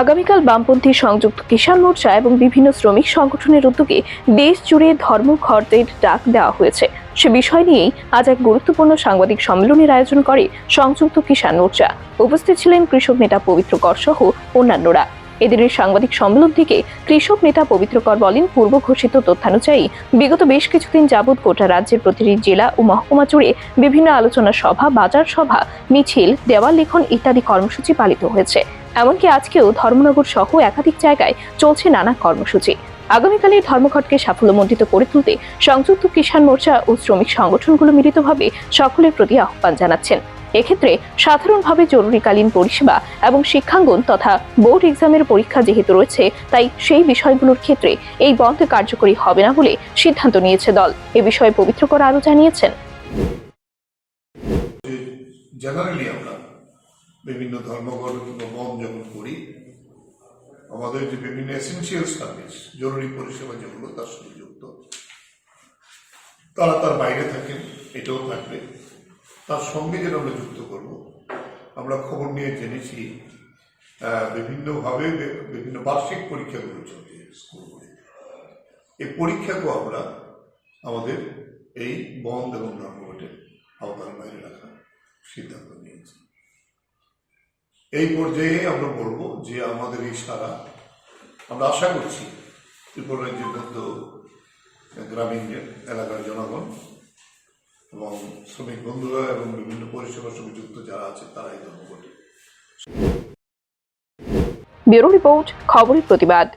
আগামীকাল বামপন্থী সংযুক্ত কিষাণ মোর্চা এবং বিভিন্ন শ্রমিক সংগঠনের উদ্যোগে দেশ জুড়ে ধর্মঘটের ডাক দেওয়া হয়েছে। সে বিষয় নিয়েই আজ এক গুরুত্বপূর্ণ সাংবাদিক সম্মেলনের আয়োজন করে সংযুক্ত কিষাণ মোর্চা। উপস্থিত ছিলেন কৃষক নেতা পবিত্র কর সহ অন্যান্যরা। এদিনের সাংবাদিক সম্মেলন থেকে কৃষক নেতা পবিত্র কর বলেন, পূর্ব ঘোষিত তথ্যানুযায়ী বিগত বেশ কিছুদিন যাবৎ গোটা রাজ্যের প্রতিটি জেলা ও মহকুমা জুড়ে বিভিন্ন আলোচনা সভা, বাজার সভা, মিছিল, দেওয়াল লিখন ইত্যাদি কর্মসূচি পালিত হয়েছে। এমনকি আজকেও ধর্মনগর সহ একাধিক জায়গায় চলছে নানা কর্মসূচি। আগামীকালের ধর্মঘটকে সাফল্যমণ্ডিত করে তুলতে সংযুক্ত কিষাণ মোর্চা ও শ্রমিক সংগঠনগুলো মিলিতভাবে সকলের প্রতি আহ্বান জানাচ্ছেন। এক্ষেত্রে সাধারণভাবে জরুরিকালীন পরিষেবা এবং শিক্ষাঙ্গন তথা বোর্ড এক্সামের পরীক্ষা যেহেতু রয়েছে, তাই সেই বিষয়গুলোর ক্ষেত্রে এই বন্ধ কার্যকরী হবে না বলে সিদ্ধান্ত নিয়েছে দল। এ বিষয়ে পবিত্রকর আরও জানিয়েছেন। জেনারেলি আমরা বিভিন্ন ধর্মঘট কিংবা বন্ধ যখন করি, আমাদের যে বিভিন্ন এসেন্সিয়াল সার্ভিস জরুরি পরিষেবা যেগুলো, তার সাথে যুক্ত। তারা তার বাইরে থাকেন, এটাও থাকবে। তার সঙ্গে যেন আমরা যুক্ত করব, আমরা খবর নিয়ে জেনেছি বিভিন্নভাবে বিভিন্ন বার্ষিক পরীক্ষাগুলো চলছে স্কুলগুলি এই পরীক্ষাকেও আমরা আমাদের এই বন্ধ এবং ধর্মঘটের আওতার বাইরে রাখার সিদ্ধান্ত নিয়েছি। এই পর্যায়ে আমরা বলব যে আমাদের এই সারা আমরা আশা করছি ত্রিপুরা রাজ্যের মধ্য গ্রামীণ এলাকার জনগণ এবং শ্রমিক বন্ধুরা এবং বিভিন্ন পরিষেবার সঙ্গে যুক্ত যারা আছে তারাই এই ধর্মঘটে। ব্যুরো রিপোর্ট, খবরের প্রতিবাদ।